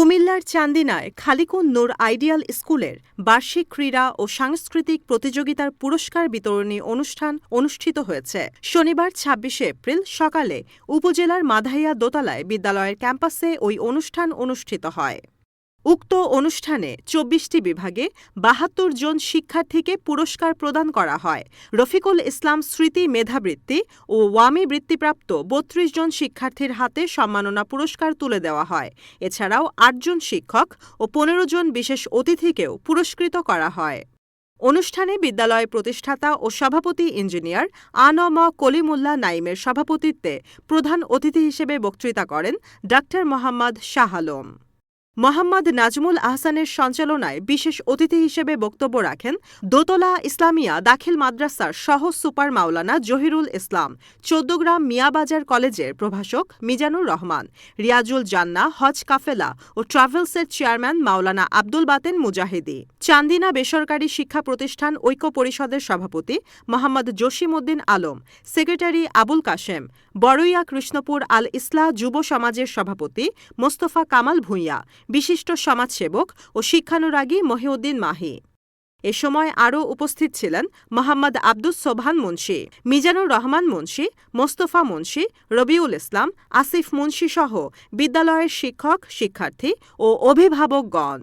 কুমিল্লার চান্দিনায় খালিকুন নূর আইডিয়াল স্কুলের বার্ষিক ক্রীড়া ও সাংস্কৃতিক প্রতিযোগিতার পুরস্কার বিতরণী অনুষ্ঠান অনুষ্ঠিত হয়েছে। শনিবার ছাব্বিশে এপ্রিল সকালে উপজেলার মাধাইয়া দোতলায় বিদ্যালয়ের ক্যাম্পাসে ওই অনুষ্ঠান অনুষ্ঠিত হয়। উক্ত অনুষ্ঠানে চব্বিশটি বিভাগে বাহাত্তর জন শিক্ষার্থীকে পুরস্কার প্রদান করা হয়। রফিকুল ইসলাম স্মৃতি মেধাবৃত্তি ও ওয়ামি বৃত্তিপ্রাপ্ত বত্রিশ জন শিক্ষার্থীর হাতে সম্মাননা পুরস্কার তুলে দেওয়া হয়। এছাড়াও আটজন শিক্ষক ও পনেরো জন বিশেষ অতিথিকেও পুরস্কৃত করা হয়। অনুষ্ঠানে বিদ্যালয় প্রতিষ্ঠাতা ও সভাপতি ইঞ্জিনিয়ার আনম কলিমুল্লাহ নাইমের সভাপতিত্বে প্রধান অতিথি হিসেবে বক্তৃতা করেন ডা মোহাম্মদ শাহ আলম। মোহাম্মদ নাজমুল আহসানের সঞ্চালনায় বিশেষ অতিথি হিসেবে বক্তব্য রাখেন দোতলা ইসলামিয়া দাখিল মাদ্রাসার সহ সুপার মাওলানা জহিরুল ইসলাম, চৌদ্দগ্রাম মিয়াবাজার কলেজের প্রভাষক মিজানুর রহমান, রিয়াজুল জান্না হজ কাফেলা ও ট্রাভেলসের চেয়ারম্যান মাওলানা আব্দুল বাতেন মুজাহিদি, চান্দিনা বেসরকারি শিক্ষা প্রতিষ্ঠান ঐক্য পরিষদের সভাপতি মোহাম্মদ জসিম উদ্দিন আলম, সেক্রেটারি আবুল কাশেম বড়ইয়া কৃষ্ণপুর আল ইসলাহ যুব সমাজের সভাপতি মোস্তফা কামাল ভূঁইয়া বিশিষ্ট সমাজসেবক ও শিক্ষানুরাগী মহিউদ্দিন মাহি। এ সময় আরও উপস্থিত ছিলেন মোহাম্মদ আব্দুস সোবহান মুন্সি, মিজানুর রহমান মুন্সি, মোস্তফা মুন্সি, রবিউল ইসলাম, আসিফ মুন্সি সহ বিদ্যালয়ের শিক্ষক, শিক্ষার্থী ও অভিভাবকগণ।